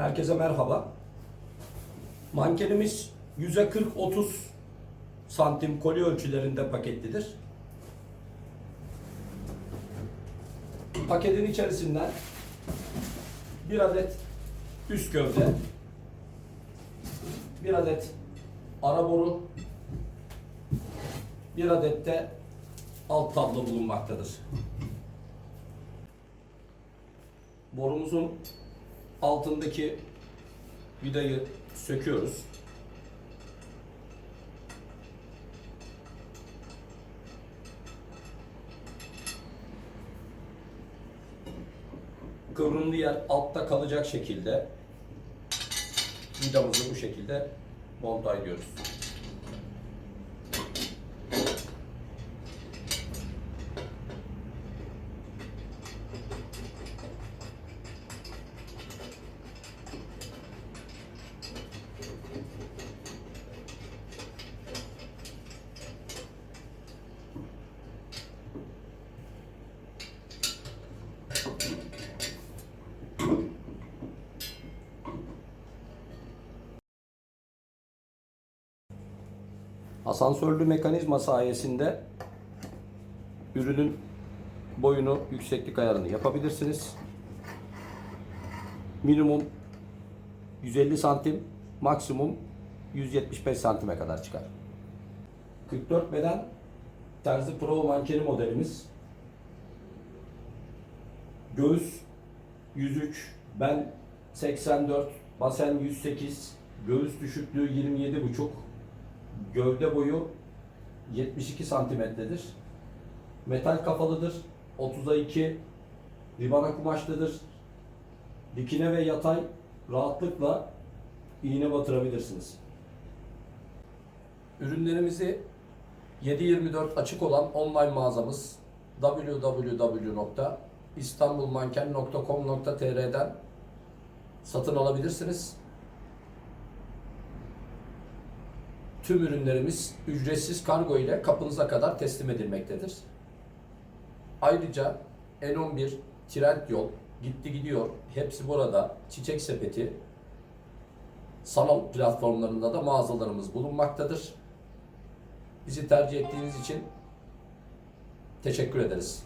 Herkese merhaba. Mankenimiz 100'e 40-30 santim koli ölçülerinde paketlidir. Paketin içerisinden bir adet üst gövde, bir adet ara boru, bir adet de alt tablo bulunmaktadır. Borumuzun altındaki vidayı söküyoruz. Kıvrımlı yer altta kalacak şekilde vidamızı bu şekilde monta ediyoruz. Asansörlü mekanizma sayesinde ürünün boyunu, yükseklik ayarını yapabilirsiniz. Minimum 150 santim, maksimum 175 santime kadar çıkar. 44 beden Terzi Pro mankeni modelimiz. Göğüs 103, bel 84, basen 108, göğüs düşüklüğü 27,5, gövde boyu 72 santimetredir. Metal kafalıdır. 30'a 2 ribana kumaşlıdır. Dikine ve yatay rahatlıkla iğne batırabilirsiniz. Ürünlerimizi 7/24 açık olan online mağazamız www.istanbulmanken.com.tr'den satın alabilirsiniz. Tüm ürünlerimiz ücretsiz kargo ile kapınıza kadar teslim edilmektedir. Ayrıca N11, Trendyol, Gitti Gidiyor, hepsi burada. Çiçek Sepeti, sanal platformlarında da mağazalarımız bulunmaktadır. Bizi tercih ettiğiniz için teşekkür ederiz.